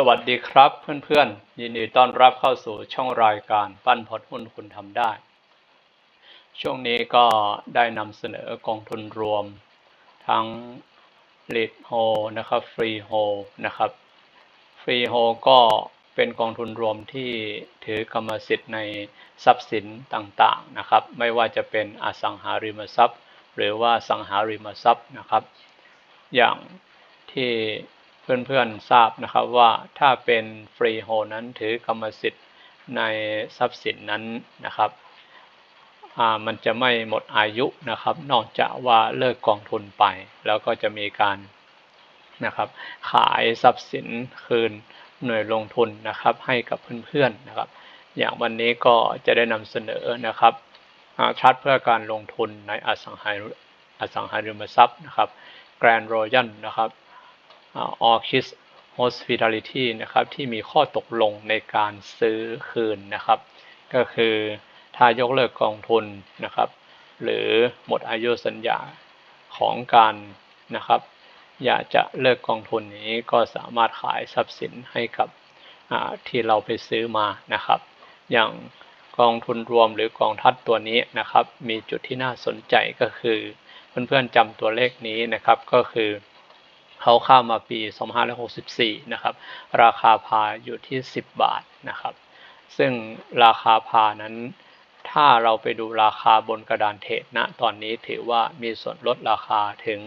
สวัสดีครับเพื่อนๆ ยินดีต้อนรับเข้าสู่ช่องรายการปั้นพอร์ตหุ้นคุณทำได้ ช่วงนี้ก็ได้นำเสนอกองทุนรวม ทั้ง lead h o นะครับ free h o นะครับ free h o ก็เป็นกองทุนรวมที่ถือกรรมสิทธิ์ในทรัพย์สินต่างๆนะครับ ไม่ว่าจะเป็นอสังหาริมทรัพย์ หรือว่าสังหาริมทรัพย์นะครับ อย่างที่ เพื่อนๆทราบนะครับว่าถ้าเป็นฟรีโฮนั้นถือกรรมสิทธิ์ในทรัพย์สินนั้นนะครับมันจะไม่หมดอายุนะครับ นอกจากว่าเลิกกองทุนไป แล้วก็จะมีการนะครับขายทรัพย์สินคืนหน่วยลงทุนนะครับให้กับเพื่อนๆนะครับ อย่างวันนี้ก็จะได้นำเสนอนะครับชัดเพื่อการลงทุนในอสังหาอสังหาริมทรัพย์นะครับแกรนด์รอยัลนะครับ ออคิส hospitality นะครับที่มีข้อตกลงในการซื้อคืนนะครับ ก็คือถ้ายกเลิกกองทุนนะครับ หรือหมดอายุสัญญาของการนะครับ อยากจะเลิกกองทุนนี้ก็สามารถขายทรัพย์สินให้กับที่เราไปซื้อมานะครับ อย่างกองทุนรวมหรือกองทัดตัวนี้นะครับ มีจุดที่น่าสนใจก็คือเพื่อนๆจำตัวเลขนี้นะครับก็คือ เขาเข้ามาปี 2564 นะครับ ราคาพาอยู่ที่ 10 บาทนะครับ ซึ่งราคาพานั้น ถ้าเราไปดูราคาบนกระดานเทรดณนะตอนนี้ถือว่ามีส่วนลดราคาถึง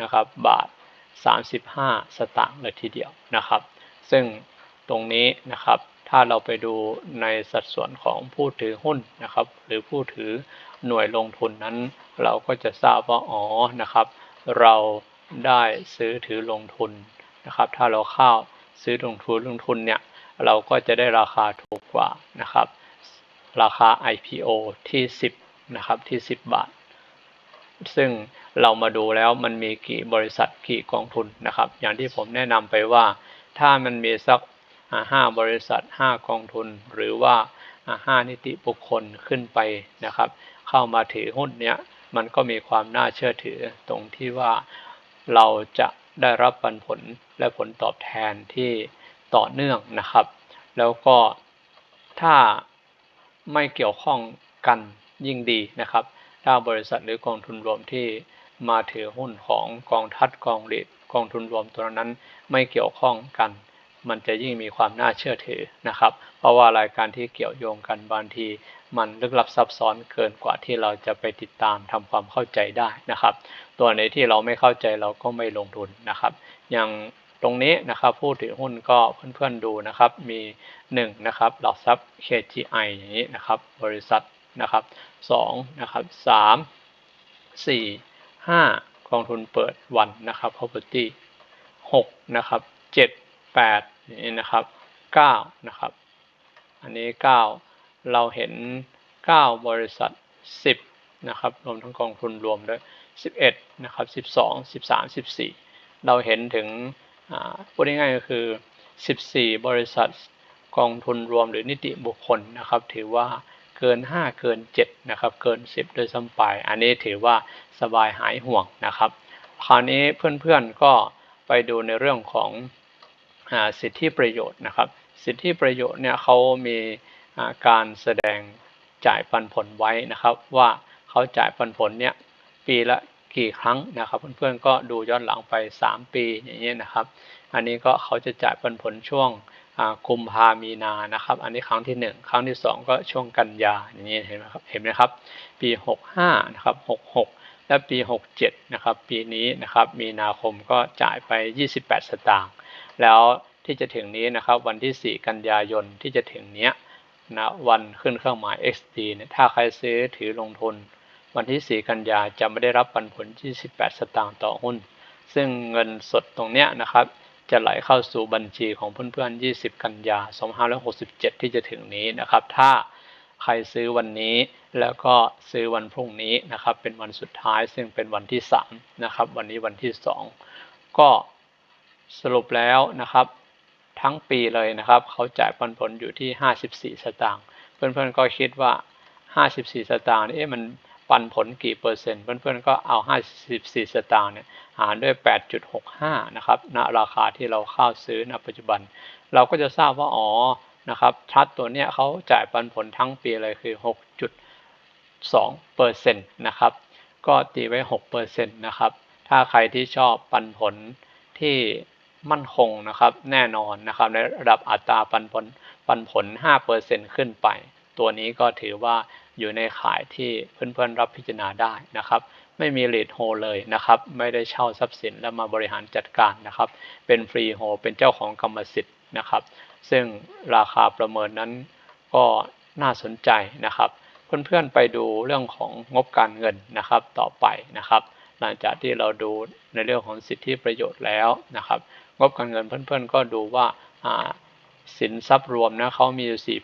นะครับบาท 35 สตางค์เลยทีเดียวนะครับ ซึ่งตรงนี้นะครับถ้าเราไปดูในสัดส่วนของผู้ถือหุ้นนะครับ หรือผู้ถือหน่วยลงทุนนั้น เราก็จะทราบว่าอ๋อนะครับ เรา ได้ซื้อถือลงทุนนะครับ ถ้าเราเข้าซื้อลงทุนลงทุนเนี่ยเราก็จะได้ราคาถูกกว่านะครับ ราคา IPO ที่ 10นะครับที่ 10 บาท ซึ่งเรามาดูแล้วมันมีกี่บริษัทกี่กองทุนนะครับ อย่างที่ผมแนะนำไปว่าถ้ามันมีสักห้าบริษัท 5 กองทุน หรือว่าห้านิติบุคคลขึ้นไปนะครับ เข้ามาถือหุ้นเนี้ยมันก็มีความน่าเชื่อถือตรงที่ว่า เราจะได้รับปันผลและผลตอบแทนที่ต่อเนื่องนะครับ แล้วก็ถ้าไม่เกี่ยวข้องกันยิ่งดีนะครับ ถ้าบริษัทหรือกองทุนรวมที่มาถือหุ้นของกองทัดกองรีดกองทุนรวมตัวนั้นไม่เกี่ยวข้องกัน มันจะยิ่งมีความน่าเชื่อถือนะครับ เพราะว่ารายการที่เกี่ยวโยงกันบางที มันลึกลับซับซ้อนเกินกว่าที่เราจะไปติดตามทำความเข้าใจได้นะครับ ตัวไหนที่เราไม่เข้าใจเราก็ไม่ลงทุนนะครับ อย่างตรงนี้นะครับผู้ถือหุ้นก็เพื่อนๆดูนะครับ มี1นะครับหลักทรัพย์ KGI อย่างนี้นะครับ บริษัทนะครับ2นะครับ3 4 5กองทุนเปิดวันนะครับ property 6นะครับ7 8 นี้นะครับ9นะครับ อันนี้ 9 เราเห็น 9 บริษัท 10นะครับรวมทั้งกองทุนรวมด้วย 11นะครับ12 13 14 เราเห็นถึงพูดง่ายๆก็คือ 14 บริษัทกองทุนรวมหรือนิติบุคคลนะครับ ถือว่าเกิน 5 เกิน 7 นะครับ เกิน 10 โดยซ้ำไป อันนี้ถือว่าสบายหายห่วงนะครับ คราวนี้เพื่อนๆก็ไปดูในเรื่องของ สิทธิประโยชน์นะครับ สิทธิประโยชน์เนี่ยเขามีการแสดงจ่ายปันผลไว้นะครับ ว่าเขาจ่ายปันผลเนี่ยปีละกี่ครั้งนะครับ เพื่อนๆก็ดูย้อนหลังไป 3 ปีอย่างนี้นะครับ อันนี้ก็เขาจะจ่ายปันผลช่วงกุมภามีนานะครับ อันนี้ครั้งที่ 1 ครั้งที่ 2 ก็ช่วงกันยาอย่างนี้เห็นไหมครับเห็นไหมครับ ปี 65นะครับ66 และปี 67นะครับปีนี้นะครับมีนาคมก็จ่ายไป 28 สตางค์ แล้วที่จะถึงนี้นะครับวันที่ 4 กันยายนที่จะถึงเนี้ยนะวันขึ้นเครื่องหมาย XD เนี่ยถ้าใครซื้อถือลงทุน วันที่ 4 กันยาจะไม่ได้รับปันผล 28 สตางค์ต่อหุ้น ซึ่งเงินสดตรงเนี้ยนะครับจะไหลเข้าสู่บัญชีของเพื่อนๆ 20 กันยา 2567 ที่จะถึงนี้นะครับ ถ้าใครซื้อวันนี้แล้วก็ซื้อวันพรุ่งนี้นะครับ เป็นวันสุดท้ายซึ่งเป็นวันที่ 3 นะครับ วันนี้วันที่ 2 ก็ สรุปแล้วนะครับทั้งปีเลยนะครับ เขาจ่ายปันผลอยู่ที่ 54 สตางค์เพื่อนๆก็คิดว่า 54 สตางค์นี่มันปันผลกี่เปอร์เซ็นต์เพื่อนๆก็เอา 54 สตางค์เนี่ยหารด้วย 8.65 นะครับณราคาที่เราเข้าซื้อณปัจจุบัน เราก็จะทราบว่าอ๋อนะครับชัดตัวเนี้ยเขาจ่ายปันผลทั้งปีเลยคือ 6.2เปอร์เซ็นต์นะครับก็ตีไว้6เปอร์เซ็นต์นะครับถ้าใครที่ชอบปันผลที่ มั่นคงนะครับแน่นอนนะครับในระดับอัตราปันผลปันผล 5%ขึ้นไป ตัวนี้ก็ถือว่าอยู่ในขายที่เพื่อนๆรับพิจารณาได้นะครับ ไม่มีลีดโฮเลยนะครับ ไม่ได้เช่าทรัพย์สินแล้วมาบริหารจัดการนะครับ เป็นฟรีโฮเป็นเจ้าของกรรมสิทธิ์นะครับ ซึ่งราคาประเมินนั้นก็น่าสนใจนะครับ เพื่อนๆไปดูเรื่องของงบการเงินนะครับต่อไปนะครับ หลังจากที่เราดูในเรื่องของสิทธิประโยชน์แล้วนะครับ งบการเงินเพื่อนๆ ก็ดูว่าสินทรัพย์รวมนะเขามีอยู่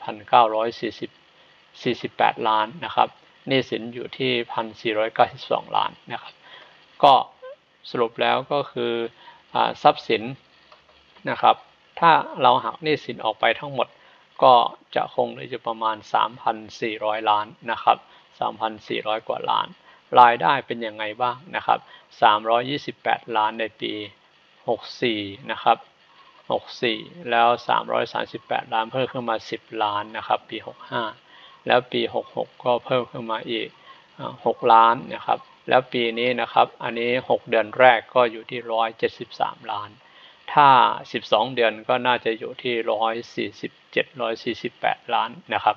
4,940 48 ล้านนะครับนี่สินอยู่ที่ 1,492 ล้านนะครับ ก็สรุปแล้วก็คืออทรัพย์สินนะครับ ถ้าเราหักนี้สินออกไปทั้งหมดก็จะคงเหลืออยู่ประมาณ 3,400 ล้านนะครับ 3,400 กว่าล้าน รายได้เป็นยังไงบ้างนะครับ 328 ล้านในปี 64 นะครับ 64 แล้ว 338 ล้านเพิ่มขึ้นมา 10 ล้านนะครับ ปี 65 แล้วปี 66 ก็เพิ่มขึ้นมาอีก 6 ล้านนะครับ แล้วปีนี้นะครับ อันนี้ 6 เดือนแรกก็อยู่ที่ 173 ล้าน ถ้า 12 เดือนก็น่าจะอยู่ที่ 147 148 ล้านนะครับ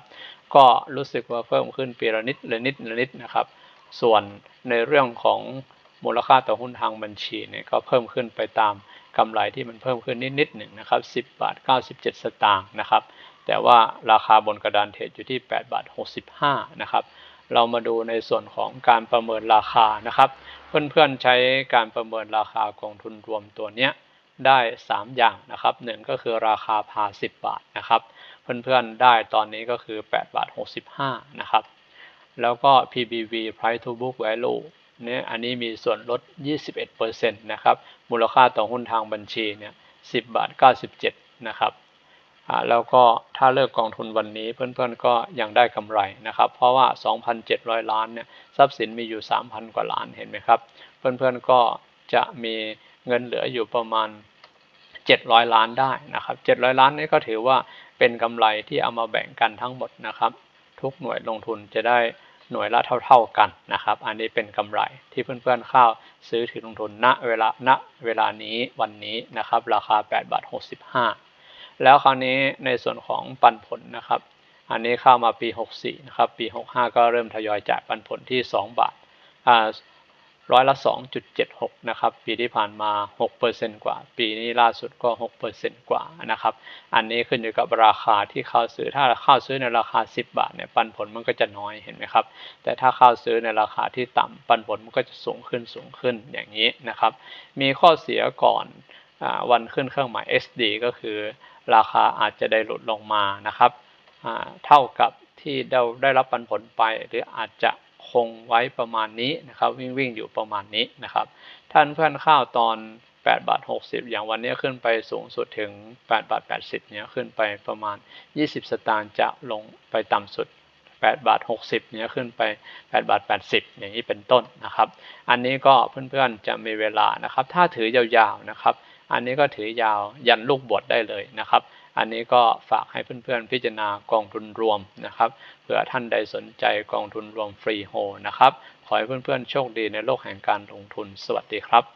ก็รู้สึกว่าเพิ่มขึ้นปีละนิดละนิดละนิดนะครับ ส่วนในเรื่องของ มูลค่าต่อหุ้นทางบัญชีเนี่ยก็เพิ่มขึ้นไปตามกำไรที่มันเพิ่มขึ้นนิดนิดหนึ่งนะครับ 10 บาท 97 สตางค์นะครับ แต่ว่าราคาบนกระดานเทรดอยู่ที่ 8 บาท 65 นะครับ เรามาดูในส่วนของการประเมินราคานะครับ เพื่อนๆใช้การประเมินราคากองทุนรวมตัวเนี้ยได้ 3 อย่างนะครับหนึ่งก็คือราคาพา 10 บาทนะครับ เพื่อนๆได้ตอนนี้ก็คือ 8 บาท 65 นะครับ แล้วก็ PBV Price to Book Value เนี่ยอันนี้มีส่วนลด 21%นะครับ มูลค่าต่อหุ้นทางบัญชีเนี่ย10 บาท 97 นะครับอ่าแล้วก็ถ้าเลิกกองทุนวันนี้เพื่อนๆก็ยังได้กำไรนะครับ เพราะว่า 2,700 ล้านเนี่ยทรัพย์สินมีอยู่ 3,000 กว่าล้านเห็นไหมครับ เพื่อนๆก็จะมีเงินเหลืออยู่ประมาณ 700 ล้านได้นะครับ 700 ล้านนี้ก็ถือว่าเป็นกำไรที่เอามาแบ่งกันทั้งหมดนะครับ ทุกหน่วยลงทุนจะได้ หน่วยละเท่า ๆกันนะครับ อันนี้เป็นกำไรที่เพื่อนๆเข้าซื้อถือลงทุนณเวลาณเวลานี้วันนี้นะครับ ราคา8บาท65 แล้วคราวนี้ในส่วนของปันผลนะครับ อันนี้เข้ามาปี 64นะครับปี 65 ก็เริ่มทยอยจ่ายปันผลที่ 2 บาทอ่า ร้อยละ 2.76 นะครับ ปีที่ผ่านมา 6%กว่า ปีนี้ล่าสุดก็ 6%กว่านะครับ อันนี้ขึ้นอยู่กับราคาที่เข้าซื้อ ถ้าเข้าซื้อในราคา 10 บาทเนี่ย ปันผลมันก็จะน้อยเห็นไหมครับ แต่ถ้าเข้าซื้อในราคาที่ต่ำปันผลมันก็จะสูงขึ้นสูงขึ้นอย่างนี้นะครับ มีข้อเสียก่อนอวันขึ้นเครื่องหมาย SD ก็คือราคาอาจจะได้หลุดลงมานะครับ เท่ากับที่เราได้รับปันผลไปหรืออาจจะ คงไว้ประมาณนี้นะครับ วิ่งวิ่งอยู่ประมาณนี้นะครับท่านเพื่อนข้าวตอน8บาท60 อย่างวันนี้ขึ้นไปสูงสุดถึง8บาท80เนี้ยขึ้นไปประมาณ 20 สตางค์จะลงไปต่ำสุด8บาท60เนี้ยขึ้นไป8บาท80 อย่างนี้เป็นต้นนะครับ อันนี้ก็เพื่อนๆจะมีเวลานะครับ ถ้าถือยาวๆนะครับ อันนี้ก็ถือยาวยันลูกบทได้เลยนะครับ อันนี้ก็ฝากให้เพื่อนๆ พิจารณากองทุนรวมนะครับเผื่อท่านใดสนใจกองทุนรวมฟรีโฮนะครับ ขอให้เพื่อนๆ โชคดีในโลกแห่งการลงทุนสวัสดีครับ